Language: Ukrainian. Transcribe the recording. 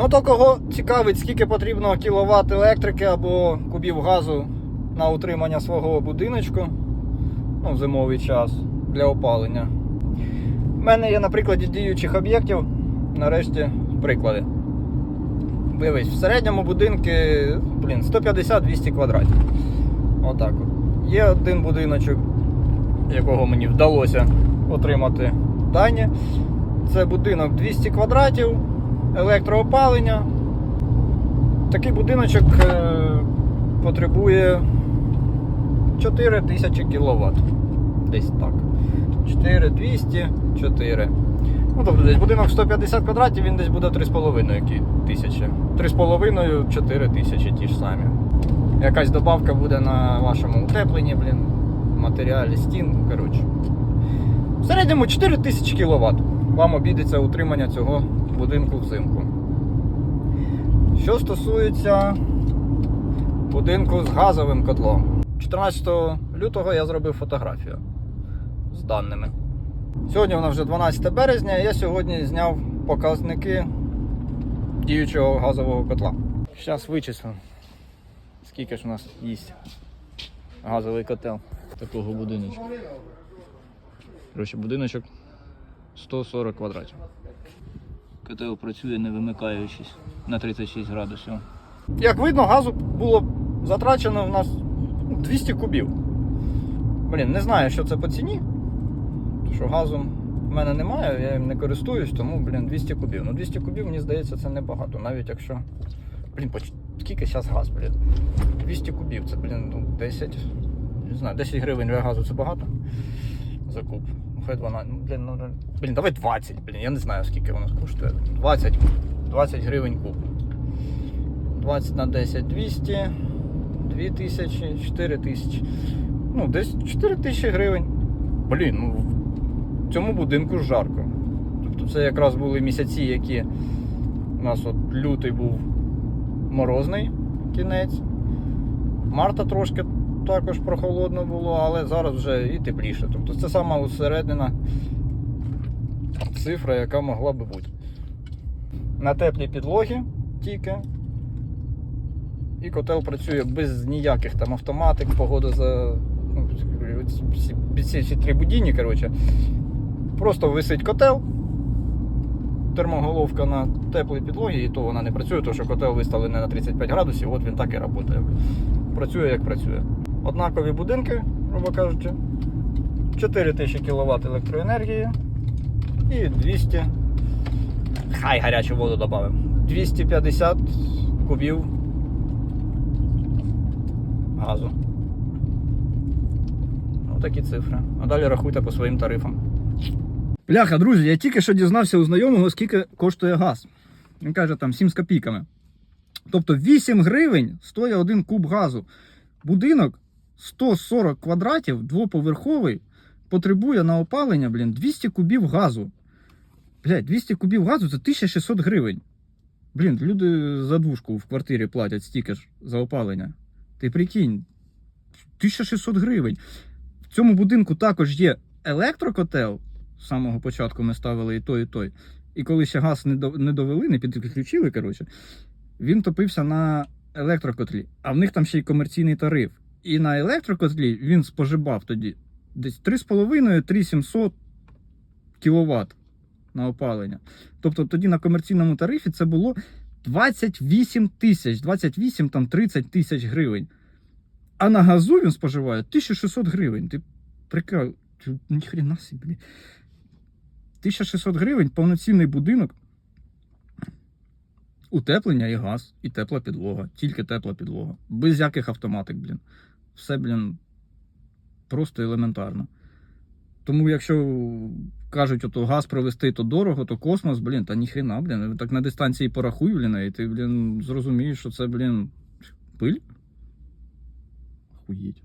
Ну то кого цікавить, скільки потрібно кіловат електрики або кубів газу на утримання свого будиночку ну, в зимовий час для опалення. У мене є на прикладі діючих об'єктів. Нарешті приклади. Дивись, в середньому будинки блін, 150-200 квадратів. Отак от. Є один будиночок, якого мені вдалося отримати дані. Це будинок 200 квадратів, електроопалення. Такий будиночок е, потребує 4000 кВт. Десь так. 4200, 4. Ну, тобто десь будинок 150 квадратів, він десь буде 3,5 тисячі. 3,5, 4 тисячі ті ж самі. Якась добавка буде на вашому утепленні, блін, матеріалі стін, коротше. В середньому 4 тисячі кВт вам обійдеться утримання цього будинку взимку. Що стосується будинку з газовим котлом. 14 лютого я зробив фотографію з даними. Сьогодні нас вже 12 березня, я сьогодні зняв показники діючого газового котла. Зараз вичислю, скільки ж у нас їсть газовий котел такого будиночка. Коротше, будиночок 140 квадратів. Котел працює не вимикаючись на 36 градусів. Як видно, газу було затрачено в нас 200 кубів. Блін, не знаю, що це по ціні. Що газом в мене немає, я їм не користуюсь, тому, блін, 200 кубів. Ну 200 кубів, мені здається, це небагато. Навіть якщо. Блін, поч... скільки зараз газ, блін? 200 кубів, це, блін, ну, 10. Не знаю, 10 гривень для газу це багато. За куб. Ну, Хай 12. Ну, блін, ну, блін, давай 20, блін, я не знаю, скільки воно коштує. 20. 20 гривень куб. 20 на 10 200, 2 тисячі, 4 тисячі. Ну, десь 4 тисячі гривень. Блін, ну в цьому будинку жарко. Тобто це якраз були місяці, які у нас от лютий був морозний кінець. Марта трошки також прохолодно було, але зараз вже і тепліше. Тобто це сама усередина цифра, яка могла би бути. На теплій підлогі тільки. І котел працює без ніяких там автоматик, погода за. Ну, всі, всі три будінні, коротше. Просто висить котел, термоголовка на теплій підлогі, і то вона не працює, тому що котел виставлений на 35 градусів, от він так і працює. Працює як працює. Однакові будинки, грубо кажучи, 4000 кВт електроенергії і 200. Хай гарячу воду додамо. 250 кубів газу. Ну, такі цифри. А далі рахуйте по своїм тарифам. Бляха, друзі, я тільки що дізнався у знайомого, скільки коштує газ. Він каже, там 7 з копійками. Тобто 8 гривень стоїть один куб газу. Будинок 140 квадратів, двоповерховий, потребує на опалення, блін, 200 кубів газу. Блядь, 200 кубів газу це 1600 гривень. Блін, люди за двушку в квартирі платять стільки ж за опалення. Ти прикинь, 1600 гривень. В цьому будинку також є електрокотел. З самого початку ми ставили і той, і той. І коли ще газ не довели, не підключили, коротше, він топився на електрокотлі. А в них там ще й комерційний тариф. І на електрокотлі він споживав тоді десь 3,5-3700 кВт на опалення. Тобто тоді на комерційному тарифі це було 28 тисяч, 28 там 30 тисяч гривень. А на газу він споживає 1600 гривень. Ти прикал, ніхрена собі. 1600 гривень повноцінний будинок. Утеплення і газ, і тепла підлога. Тільки тепла підлога. Без яких автоматик, блін. Все, блін, просто елементарно. Тому якщо кажуть, ото газ провести, то дорого, то космос, блін, та ніхрена, блін. Так на дистанції порахуй, блін, і ти, блін, зрозумієш, що це, блін, пиль. Охуєть.